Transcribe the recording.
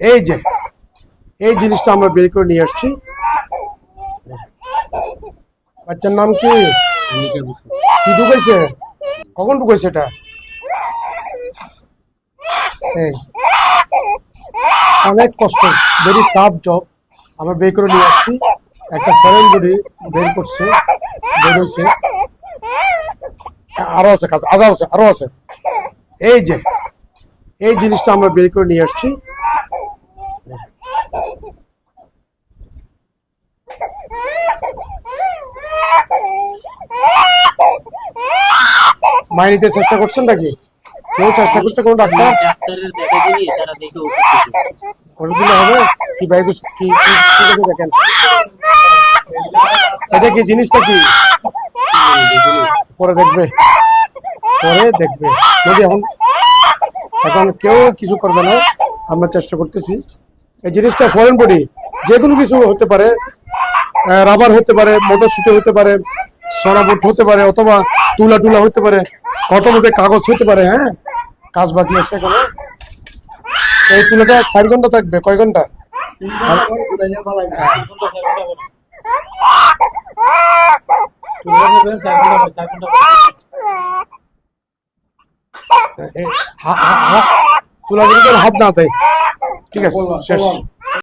এই যে, এই জিনিসটা আমরা বের করে নিয়ে আসছি। বাচ্চার নাম কি? কি ঢুকেছে? কখন ঢুকেছে এটা। অনেক কষ্ট ভেরি টাফ জব আমরা বের করে নিয়ে আসছি। একটা ফরেন বডি বের করছে, বের হয়েছে। আরও আছে কাজ, আরও আছে আরও আছে। এই যে, এই জিনিসটা আমরা বের করে নিয়ে আসছি। মাই নিতে চেষ্টা করছেন নাকি? কেউ চেষ্টা করছে কোনো ডাক্তার। ওষুধ দিলে হবে? কি ভাই দেখেন? এটা কি জিনিসটা কি? পরে দেখবে। পরে দেখবে। যদি এখন এখন কেউ কিছু করবে না আমরা চেষ্টা করতেছি। এই জিনিসটা ফরেন বডি যে কোনো কিছু হতে পারে। রাবার হতে পারে মোটরশুটি হতে পারে সরাবট হতে পারে অথবা তুলা টুলা হতে পারে কত মধ্যে কাগজ হতে পারে হ্যাঁ? কাজ বাকি আছে এখনও। এই তুলাটা চার ঘণ্টা থাকবে কয় ঘণ্টা? তুলা হাত না চাই ঠিক আছে শেষ।